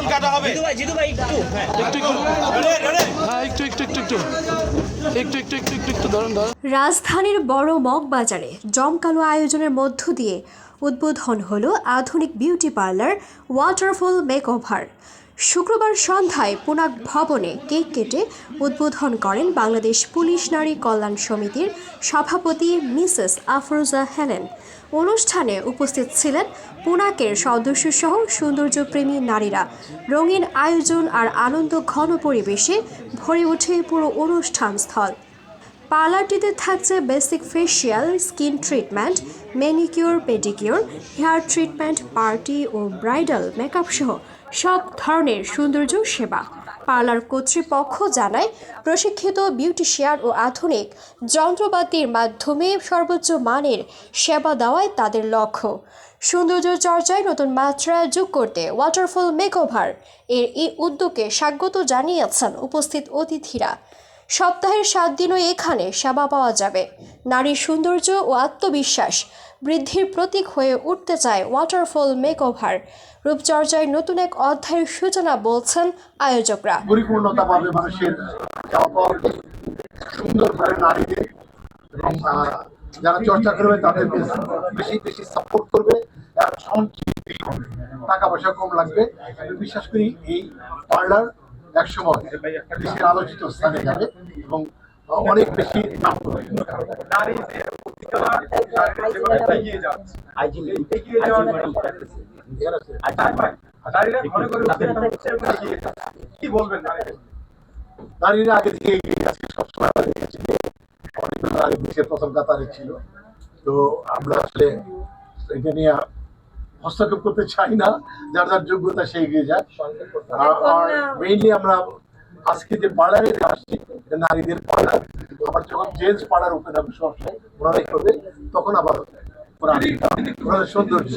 চুল কাটা হবে। রাজধানীর বড় মগবাজারে জমকালো আয়োজনের মধ্য দিয়ে উদ্বোধন হলো আধুনিক বিউটি পার্লার ওয়াটারফল মেকওভার। শুক্রবার সন্ধ্যায় পুনাক ভবনে কেক কেটে উদ্বোধন করেন বাংলাদেশ পুলিশ নারী কল্যাণ সমিতির সভাপতি মিসেস আফরোজা হেলেন। অনুষ্ঠানে উপস্থিত ছিলেন পুনাকের সদস্যসহ সৌন্দর্যপ্রেমী নারীরা। রঙিন আয়োজন আর আনন্দ ঘন পরিবেশে ভরে ওঠে পুরো অনুষ্ঠান স্থল। পার্লারটিতে থাকছে basic facial, skin treatment, manicure, pedicure, hair treatment, party ও ব্রাইডাল মেকআপ সহ সব ধরনের সৌন্দর্য সেবা। পার্লার কর্তৃপক্ষ জানায়, প্রশিক্ষিত বিউটিশিয়ান ও আধুনিক যন্ত্রপাতির মাধ্যমে সর্বোচ্চ মানের সেবা দেওয়ায় তাদের লক্ষ্য। সৌন্দর্য চর্চায় নতুন মাত্রা যোগ করতে ওয়াটারফল মেকওভার এর এই উদ্যোগে স্বাগত জানিয়েছেন উপস্থিত অতিথিরা। সপ্তাহের সাত দিনও এখানে সেবা পাওয়া যাবে। নারীর সৌন্দর্য ও আত্মবিশ্বাস বৃদ্ধির প্রতীক হয়ে উঠতে চায় ওয়াটারফল মেকওভার রূপচর্চায় নতুন এক অধ্যায়ের সূচনা বলছেন আয়োজকরা। যারা চর্চা করবে তাদেরকে বেশি বেশি সাপোর্ট করবে টাকা পয়সা কম লাগবে। আমি বিশ্বাস করি এই পার্লার একসময় দেশের আলোচিত স্থানে যাবে এবং অনেক বেশি নাম কি বলবেন নারীরা আগে থেকে এগিয়ে যাচ্ছে সবসময় আমাদের কাছে অনেকগুলো নারী দেশের প্রথম কাতারে ছিল। তো আমরা আসলে এটা নিয়ে হস্তক্ষেপ করতে চাই না যার যার যোগ্যতা সে এগিয়ে যায় আর- মেইনলি আমরা আজকে যে পার্লারে আসছি নারীদের পাড়ার আবার যখন জেন্টস পার্লার উপরে হবে সবসময় ওনারাই করবে তখন আবার ওরা ওনাদের সৌন্দর্য।